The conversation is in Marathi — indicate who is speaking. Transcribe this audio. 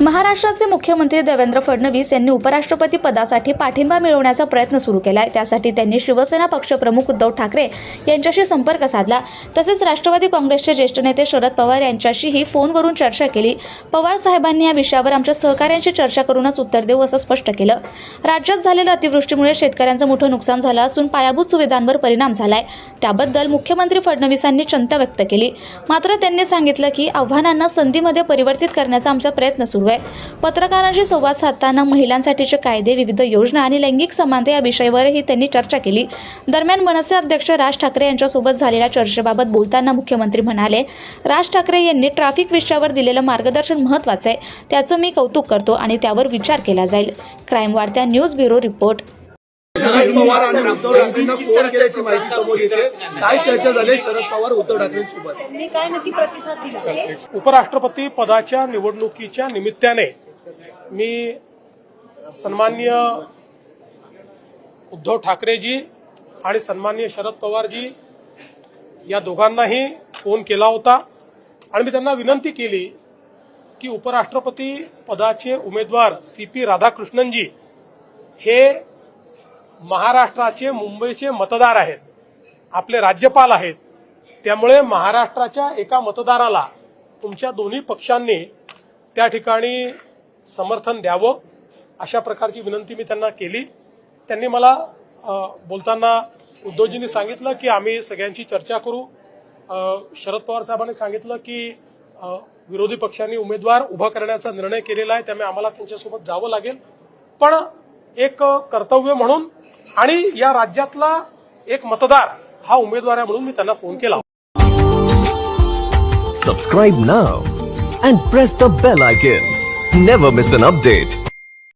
Speaker 1: महाराष्ट्राचे मुख्यमंत्री देवेंद्र फडणवीस यांनी उपराष्ट्रपती पदासाठी पाठिंबा मिळवण्याचा प्रयत्न सुरू केला आहे त्यासाठी त्यांनी शिवसेना पक्षप्रमुख उद्धव ठाकरे यांच्याशी संपर्क साधला. तसेच राष्ट्रवादी काँग्रेसचे ज्येष्ठ नेते शरद पवार यांच्याशीही फोनवरून चर्चा केली. पवार साहेबांनी या विषयावर आमच्या सहकाऱ्यांशी चर्चा करूनच उत्तर देऊ असं स्पष्ट केलं. राज्यात झालेल्या अतिवृष्टीमुळे शेतकऱ्यांचं मोठं नुकसान झालं असून पायाभूत सुविधांवर परिणाम झालाय. त्याबद्दल मुख्यमंत्री फडणवीसांनी चिंता व्यक्त केली. मात्र त्यांनी सांगितलं की आव्हानांना संधीमध्ये परिवर्तित करण्याचा आमचा प्रयत्न सुरू आहे. पत्रकारांशी संवाद साधताना महिलांसाठीचे कायदे विविध योजना आणि लैंगिक समानता या विषयावरही त्यांनी चर्चा केली. दरम्यान मनसे अध्यक्ष राज ठाकरे यांच्यासोबत झालेल्या चर्चेबाबत बोलताना मुख्यमंत्री म्हणाले राज ठाकरे यांनी ट्रॅफिक विषयावर दिलेलं मार्गदर्शन महत्त्वाचं आहे. त्याचं मी कौतुक करतो आणि त्यावर विचार केला जाईल. क्राईम वाढत्या news bureau report.
Speaker 2: Sharad Pawar आणि उद्धव ठाकरेंना फोन केल्याची माहिती समोर येते. काय चर्चा झाली? शरद पवार उद्धव ठाकरेंसोबत?
Speaker 3: त्यांनी काय नक्की प्रतिसाद दिला?
Speaker 4: उपराष्ट्रपती पदाच्या निवडणुकीच्या निमित्ताने मी सन्मान्य उद्धव ठाकरेजी आणि सन्मान्य शरद पवारजी या दोघांनाही फोन केला होता. आणि मी त्यांना विनंती केली की उपराष्ट्रपती पदाचे उमेदवार सी पी राधाकृष्णनजी हे महाराष्ट्राचे मुंबईचे मतदार आहेत. आपले राज्यपाल आहेत. त्यामुळे महाराष्ट्राच्या एका मतदाराला तुमच्या दोन्ही पक्षांनी त्या ठिकाणी समर्थन द्यावं अशा प्रकारची विनंती मी त्यांना केली. त्यांनी मला बोलताना उद्धवजींनी सांगितलं की आम्ही सगळ्यांची चर्चा करू. शरद पवार साहेबांनी सांगितलं की विरोधी पक्षांनी उमेदवार उभा करण्याचा निर्णय केलेला आहे त्यामुळे आम्हाला त्यांच्यासोबत जावं लागेल. पण एक कर्तव्य म्हणून आणि या राज्यातला एक मतदार हा उमेदवार आहे म्हणून मी त्यांना फोन केला.
Speaker 5: सबस्क्राईब ना and press the bell icon never miss an update